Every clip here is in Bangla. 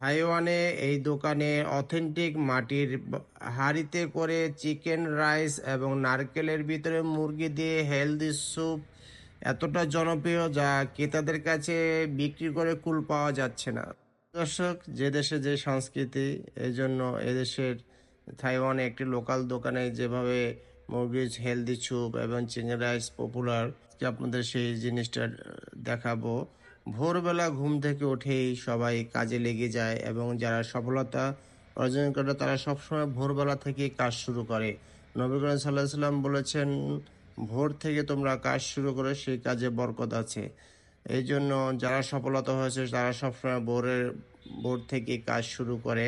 তাইওয়ানে এই দোকানে অথেন্টিক মাটির হাঁড়িতে করে চিকেন রাইস এবং নারকেলের ভিতরে মুরগি দিয়ে হেলদি স্যুপ এতটা জনপ্রিয় যা ক্রেতাদের কাছে বিক্রি করে কুল পাওয়া যাচ্ছে না। দর্শক, যে দেশে যে সংস্কৃতি, এই জন্য এদেশের তাইওয়ানে একটি লোকাল দোকানে যেভাবে মুরগির হেলদি স্যুপ এবং চিকেন রাইস পপুলার আপনাদের সেই জিনিসটা দেখাবো। ভোরবেলা ঘুম থেকে উঠেই সবাই কাজে লেগে যায় এবং যারা সফলতা অর্জন করে তারা সবসময় ভোরবেলা থেকে কাজ শুরু করে। নবী করিম সাল্লাহ সাল্লাম বলেছেন, ভোর থেকে তোমরা কাজ শুরু করে, সেই কাজে বরকত আছে। এই জন্য যারা সফলতা হয়েছে, তারা সবসময় ভোরের, ভোর থেকে কাজ শুরু করে।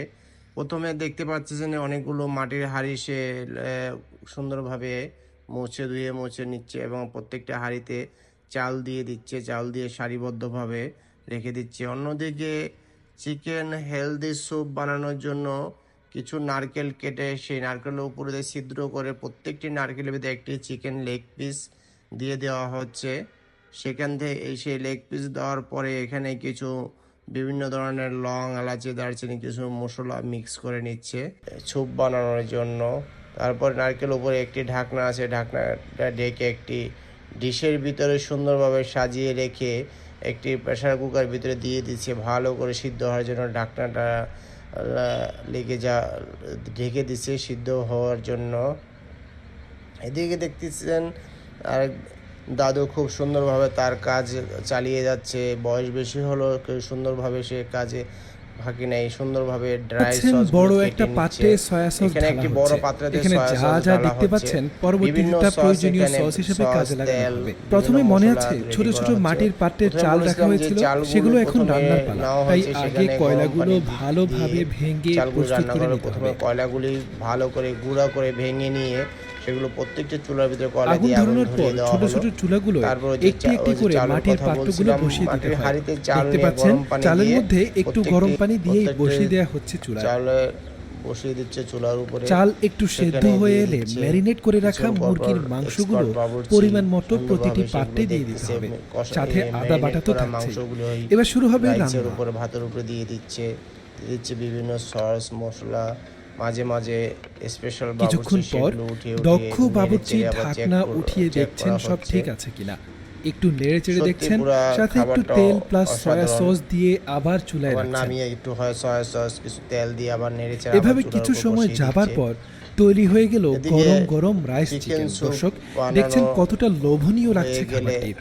প্রথমে দেখতে পাচ্ছেন অনেকগুলো মাটির হাঁড়ি সে সুন্দরভাবে মুছে ধুয়ে, মুছে নিচ্ছে এবং প্রত্যেকটা হাঁড়িতে চাল দিয়ে দিচ্ছে, চাল দিয়ে সারিবদ্ধভাবে রেখে দিচ্ছে। অন্যদিকে চিকেন হেলদি স্যুপ বানানোর জন্য কিছু নারকেল কেটে সেই নারকেলের উপরে দিয়ে ছিদ্র করে প্রত্যেকটি নারকেলের ভিতরে একটি চিকেন লেগ পিস দিয়ে দেওয়া হচ্ছে। সেখান থেকে এই সেই লেগ পিস দেওয়ার পরে এখানে কিছু বিভিন্ন ধরনের লং, এলাচি, দারচিনি, কিছু মশলা মিক্স করে নিচ্ছে স্যুপ বানানোর জন্য। তারপর নারকেল উপরে একটি ঢাকনা আছে, ঢাকনাটা ঢেকে একটি ডিশের ভিতরে সুন্দরভাবে সাজিয়ে রেখে একটি প্রেশার কুকার ভিতরে দিয়ে দিচ্ছে। ভালো করে সিদ্ধ হওয়ার জন্য ঢাকনাটা লেগে যা, ঢেকে দিচ্ছে সিদ্ধ হওয়ার জন্য। এদিকে দেখতেছেন আর দাদু খুব সুন্দরভাবে তার কাজ চালিয়ে যাচ্ছে। বয়স বেশি কেউ সুন্দরভাবে সে কাজে ফাঁকি নেই সুন্দরভাবে ড্রাই সস বড় একটা পাত্রে সয়া সস এখানে একটি বড় পাত্রে এখানে যা যা দেখতে পাচ্ছেন প্রয়োজনীয় সস হিসেবে কাজে লাগানো হবে। প্রথমে মনে আছে ছোট ছোট মাটির পাত্রে চাল রাখা হয়েছিল সেগুলো এখন রান্নার পালা। তাই আগে কয়লাগুলো ভালোভাবে ভেঙে চালগুলো প্রস্তুত রান্না করে নিতে প্রথমে হবে। কয়লাগুলি ভালো করে গুঁড়া করে ভেঙে নিয়ে সেগুলো প্রত্যেকটা চুলার ভিতরে কয়লা দিয়ে আগুন ধরিয়ে দেওয়া ছোট ছোট চুলাগুলো একটি একটি করে মাটির পাত্রগুলো বসিয়ে দিতে হয়। দেখতে পাচ্ছেন চালের মধ্যে একটু গরম পানি দিয়ে বসিয়ে দেওয়া হচ্ছে চালে। বসিয়ে দিচ্ছে চুলার উপরে। চাল একটু সেদ্ধ হয়ে এলে ম্যারিনেট করে রাখা মুরগির মাংসগুলো পরিমাণ মতো প্রতিটি পাত্রে দিয়ে দিতে হবে। সাথে আদা বাটা তো থাকছে এবার শুরু হবে উপরে ভাতের উপরে দিয়ে দিচ্ছে। দিয়ে দিচ্ছে বিভিন্ন সস মশলা মাঝে মাঝে স্পেশাল কিছুক্ষণ পর দক্ষ বাবুর্চি ঢাকনা উঠিয়ে দেখছেন সব ঠিক আছে কিনা। একটু নেড়ে চেড়ে দেখছেন সাথে একটু তেল প্লাস সয়া সস দিয়ে আবার চুলায় নামিয়ে একটু হয় সয়া সস কিছু তেল দিয়ে আবার নেড়ে চেড়ে এভাবে কিছু সময় যাবার পর তৈরি হয়ে গেল গরম গরম রাইস চিকেন দর্শক দেখছেন কতটা লোভনীয় লাগছে হয়ে গেলে খাবারটি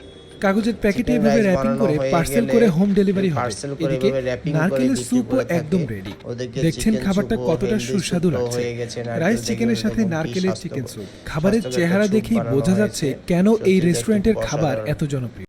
কাগজের প্যাকেটে এভাবে র্যাপিং করে পার্সেল করে হোম ডেলিভারি হবে। এদিকে নারকেলের স্যুপ স্যুপও একদম রেডি দেখছেন খাবারটা কতটা সুস্বাদু লাগছে। রাইস চিকেনের সাথে নারকেলের চিকেন স্যুপ খাবারের চেহারা দেখেই বোঝা যাচ্ছে কেন এই রেস্টুরেন্টের খাবার এত জনপ্রিয়।